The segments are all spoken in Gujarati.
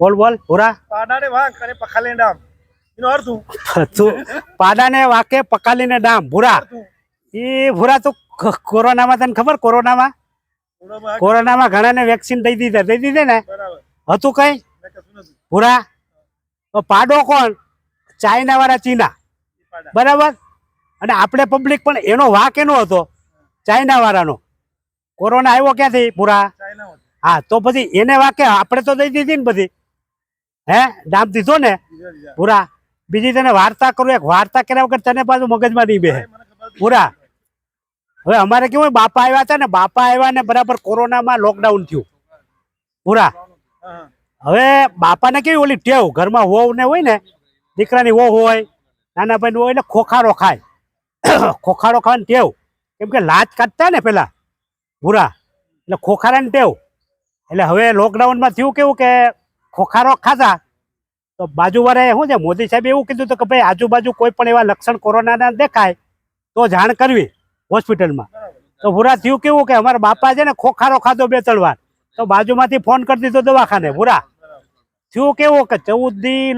બોલ બોલ ભૂરા પાડાને વાંક અને પખાલે ડામ. એનો અર્થ શું? પાડાને વાકે પકાલીને ડામ ભૂરા. એ ભૂરા તો કોરોનામાં તને ખબર કોરોનામાં? કોરોનામાં ઘણાને વેક્સિન દઈ દીધા દઈ દીધે ને? હતું કઈ? ભૂરા. તો પાડો કોણ? ચાઇના વાળા ચીના બરાબર? અને આપણે પબ્લિક પણ એનો વાક એનો હતો ચાઇના વાળાનો કોરોના આવ્યો ક્યાંથી? ભૂરા. હા તો પછી એને વાકે આપણે તો દઈ દીધી ને બધી. હે? નામ દીધો ને. પૂરા. બીજી તને વાર્તા કરું એક વાર્તા કર્યા વગર તને પાછું મગજમાં નહીં મને પૂરા. હવે અમારે કેવું હોય, બાપા આવ્યા હતા ને બાપા આવ્યા ને બરાબર કોરોનામાં લોકડાઉન થયું. પૂરા. હવે બાપાને કેવી ઓલી ટેવ? ઘરમાં હોવ ને હોય ને દીકરાની વહુ હોય નાના ભાઈ હોય ને ખોખારો ખાય. ખોખારો ખાવાની ટેવ. કેમ કે લાજ કાઢતા ને પેલા. ભૂરા એટલે ખોખારાની ટેવ. એટલે હવે લોકડાઉનમાં થયું કેવું કે ખોખારો ખાધા, તો બાજુવાળાએ શું છે, મોદી સાહેબે એવું કીધું હતું કે ભાઈ, આજુબાજુ કોઈ પણ એવા લક્ષણ કોરોનાના દેખાય, તો જાણ કરવી હોસ્પિટલમાં. તો ભૂરા, થયું કેવું કે અમારા બાપા છે ને, ખોખારો ખાધો બે, ત્રણ વાર. તો બાજુમાંથી ફોન કરી દીધો દવાખાને, ભૂરા. થયું કેવું કે ચૌદ દી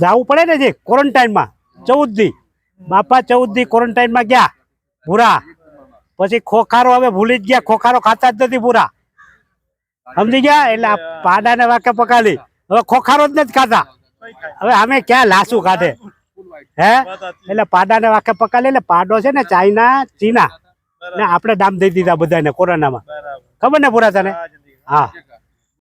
જવું પડે ને જે ક્વોરન્ટાઇનમાં, ચૌદ દી. બાપા ચૌદ દી ક્વોરન્ટાઇનમાં ગયા, ભૂરા. પછી ખોખારો હવે ભૂલી જ ગયા, ખોખારો ખાતા જ નથી ભૂરા. સમજી ગયા? એટલે પાડા ને વાકે પકાલી. હવે ખોખારો જ નથી ખાતા. હવે અમે ક્યાં લાસુ કાઢે હે? એટલે પાડા ને વાકે પકાલી, એટલે પાડો છે ને ચાઇના, ચીના. ને આપણે દામ દઈ દીધા બધાને કોરોનામાં. ખબર ને પૂરા તને હા.